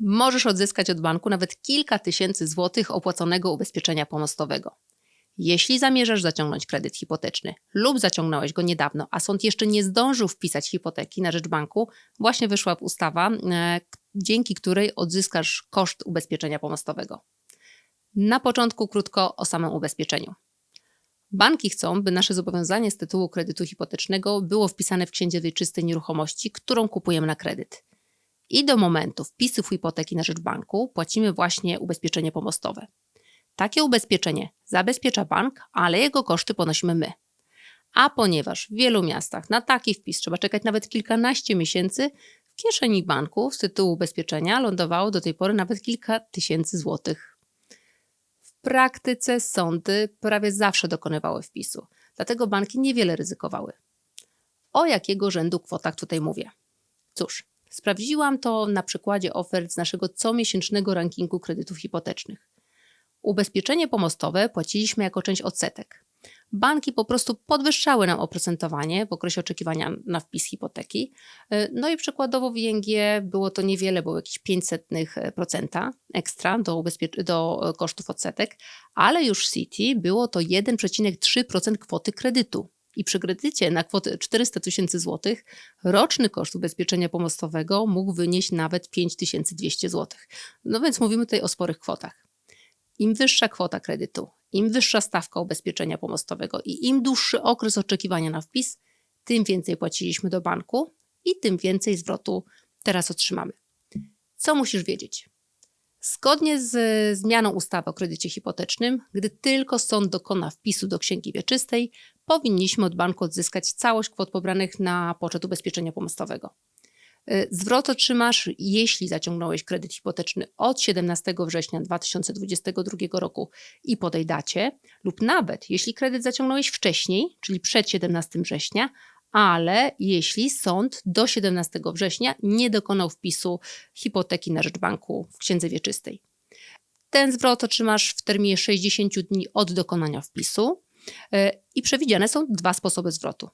możesz odzyskać od banku nawet kilka tysięcy złotych opłaconego ubezpieczenia pomostowego. Jeśli zamierzasz zaciągnąć kredyt hipoteczny lub zaciągnąłeś go niedawno, a sąd jeszcze nie zdążył wpisać hipoteki na rzecz banku, właśnie wyszła ustawa, e, dzięki której odzyskasz koszt ubezpieczenia pomostowego. Na początku krótko o samym ubezpieczeniu. Banki chcą, by nasze zobowiązanie z tytułu kredytu hipotecznego było wpisane w księdze wieczystej nieruchomości, którą kupujemy na kredyt. I do momentu wpisu hipoteki na rzecz banku płacimy właśnie ubezpieczenie pomostowe. Takie ubezpieczenie zabezpiecza bank, ale jego koszty ponosimy my. A ponieważ w wielu miastach na taki wpis trzeba czekać nawet kilkanaście miesięcy, w kieszeni banku z tytułu ubezpieczenia lądowało do tej pory nawet kilka tysięcy złotych. W praktyce sądy prawie zawsze dokonywały wpisu, dlatego banki niewiele ryzykowały. O jakiego rzędu kwotach tutaj mówię? Cóż, sprawdziłam to na przykładzie ofert z naszego comiesięcznego rankingu kredytów hipotecznych. Ubezpieczenie pomostowe płaciliśmy jako część odsetek. Banki po prostu podwyższały nam oprocentowanie w okresie oczekiwania na wpis hipoteki. No i przykładowo w ING było to niewiele, było jakieś 500% ekstra do, do kosztów odsetek, ale już City było to 1,3% kwoty kredytu. I przy kredycie na kwotę 400 tysięcy złotych roczny koszt ubezpieczenia pomostowego mógł wynieść nawet 5200 złotych. No więc mówimy tutaj o sporych kwotach. Im wyższa kwota kredytu, im wyższa stawka ubezpieczenia pomostowego i im dłuższy okres oczekiwania na wpis, tym więcej płaciliśmy do banku i tym więcej zwrotu teraz otrzymamy. Co musisz wiedzieć? Zgodnie z zmianą ustawy o kredycie hipotecznym, gdy tylko sąd dokona wpisu do księgi wieczystej, powinniśmy od banku odzyskać całość kwot pobranych na poczet ubezpieczenia pomostowego. Y, zwrot otrzymasz, jeśli zaciągnąłeś kredyt hipoteczny od 17 września 2022 roku i po tej dacie, lub nawet jeśli kredyt zaciągnąłeś wcześniej, czyli przed 17 września, ale jeśli sąd do 17 września nie dokonał wpisu hipoteki na rzecz banku w księdze wieczystej. Ten zwrot otrzymasz w terminie 60 dni od dokonania wpisu y, i przewidziane są dwa sposoby zwrotu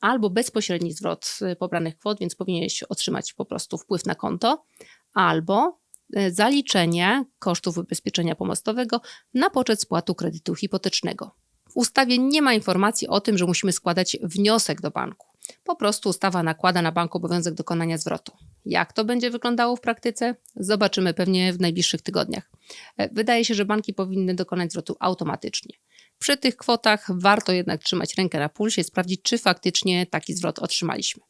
albo bezpośredni zwrot y, pobranych kwot, więc powinieneś otrzymać po prostu wpływ na konto, albo y, zaliczenie kosztów ubezpieczenia pomostowego na poczet spłatu kredytu hipotecznego. Ustawie nie ma informacji o tym, że musimy składać wniosek do banku. Po prostu ustawa nakłada na bank obowiązek dokonania zwrotu. Jak to będzie wyglądało w praktyce? Zobaczymy pewnie w najbliższych tygodniach. E, wydaje się, że banki powinny dokonać zwrotu automatycznie. Przy tych kwotach warto jednak trzymać rękę na pulsie i sprawdzić, czy faktycznie taki zwrot otrzymaliśmy.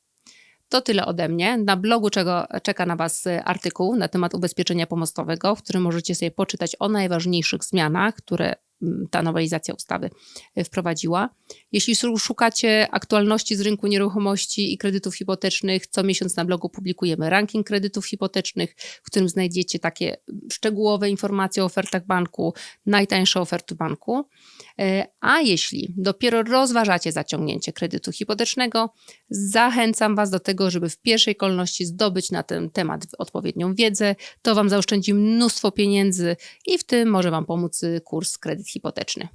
To tyle ode mnie. Na blogu czego czeka na Was artykuł na temat ubezpieczenia pomostowego, w którym możecie sobie poczytać o najważniejszych zmianach, które ta nowelizacja ustawy e, wprowadziła. Jeśli szukacie aktualności z rynku nieruchomości i kredytów hipotecznych, co miesiąc na blogu publikujemy ranking kredytów hipotecznych, w którym znajdziecie takie szczegółowe informacje o ofertach banku, najtańsze oferty banku. E, a jeśli dopiero rozważacie zaciągnięcie kredytu hipotecznego, zachęcam Was do tego, żeby w pierwszej kolejności zdobyć na ten temat odpowiednią wiedzę. To Wam zaoszczędzi mnóstwo pieniędzy i w tym może Wam pomóc kurs kredyt hipoteczny.